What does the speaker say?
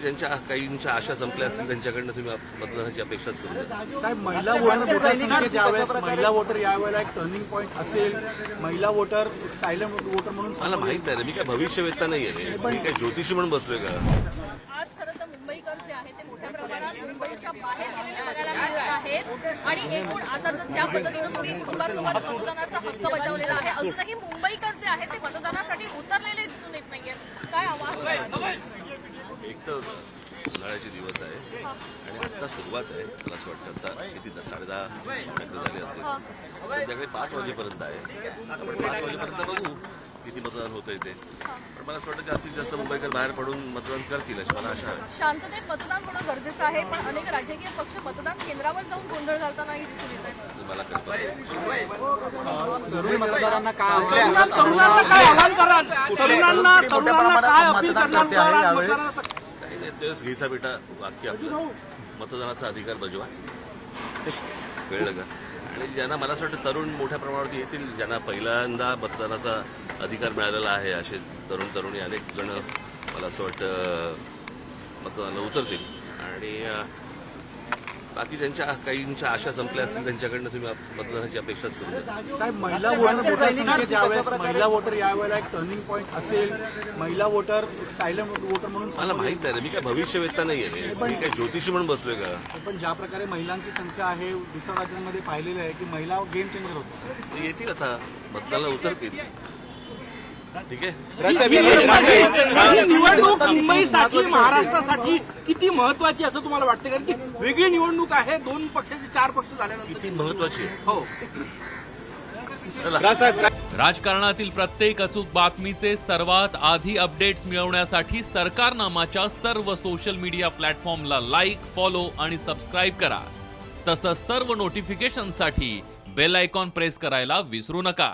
बाकी ज्यांच्या काहींच्या आशा संपल्या असतील त्यांच्याकडनं तुम्ही मतदानाची अपेक्षाच करू नका. साहेब महिला वोटर महिला वोटर यावेळेला एक टर्निंग पॉईंट असेल. महिला वोटर एक सायलेंट वोटर म्हणून मला माहीत आहे रे मी काय भविष्यवेत्ता नाहीये रे. मी काय ज्योतिषी म्हणून बसलोय का? आज खरं तर मुंबईकर जे आहे ते मोठ्या प्रमाणात मुंबईच्या बाहेर गेलेले बघायला मिळत आहेत. आणि एकूण आता जर ज्या पद्धतीनं तुम्ही कुटुंबासोबत मतदानाचा हक्क बजावलेला आहे अजूनही मुंबईकर जे आहेत ते मतदानासाठी उतरलेले दिसून येत नाहीयेत. काय आव्हान? कराल? एक तर उन्हाळ्याचे दिवस आहे आणि आता सुरुवात आहे मला असं वाटतं आता किती साडे दहा झाले असतील संध्याकाळी पाच वाजेपर्यंत आहे. आपण पाच वाजेपर्यंत बघू किती मतदान होतंय ते. पण मला असं वाटतं जास्तीत जास्त मुंबईकर बाहेर पडून मतदान करतील अशी मला आशा आहे. शांततेत मतदान होणं गरजेचं आहे पण अनेक राजकीय पक्ष मतदान केंद्रावर जाऊन गोंधळ घालतानाही दिसून येत आहेत ते मला कल्पना आहे. तरुण मतदारांना काय तरुणांना काय आवाहन कराल तरुणांना तरुणांना काय अपील करणार घ्यायचा बेटा वाक्य आपलं. मतदानाचा अधिकार बजवा. कळलं का? आणि ज्यांना मला असं वाटतं तरुण मोठ्या प्रमाणावरती येतील ज्यांना पहिल्यांदा मतदानाचा अधिकार मिळालेला आहे असे तरुण तरुणी अनेक जण मला असं वाटतं मतदानाला उतरतील. आणि बाकी ज्यांच्या काहींच्या आशा संपल्या असतील त्यांच्याकडनं तुम्ही मतदानाची अपेक्षाच करू नका. साहेब महिला वोटर वोटर ज्यावेळेस महिला वोटर यावेळेला एक टर्निंग पॉईंट असेल. महिला वोटर एक सायलेंट वोटर म्हणून मला माहीत आहे रे मी काय भविष्यवेत्ता नाहीये रे. मी काय ज्योतिषी म्हणून बसलोय का? पण ज्या प्रकारे महिलांची संख्या आहे दुसऱ्या राज्यांमध्ये पाहिलेलं आहे की महिला गेम चेंजर होतात. ते येतील आता मतदानाला उतरतील. ठीक आहे. निवडणूक मुंबईसाठी महाराष्ट्रासाठी किती महत्वाची असं तुम्हाला वाटतं? कारण की वेगळी निवडणूक आहे दोन पक्षाचे चार पक्ष झाल्यानंतर किती महत्वाची हो. राजकारणातील प्रत्येक अचूक बातमीचे सर्वात आधी अपडेट्स मिळवण्यासाठी सरकारनामाच्या सर्व सोशल मीडिया प्लॅटफॉर्मला लाईक फॉलो आणि सबस्क्राईब करा. तसंच सर्व नोटिफिकेशनसाठी बेल आयकॉन प्रेस करायला विसरू नका.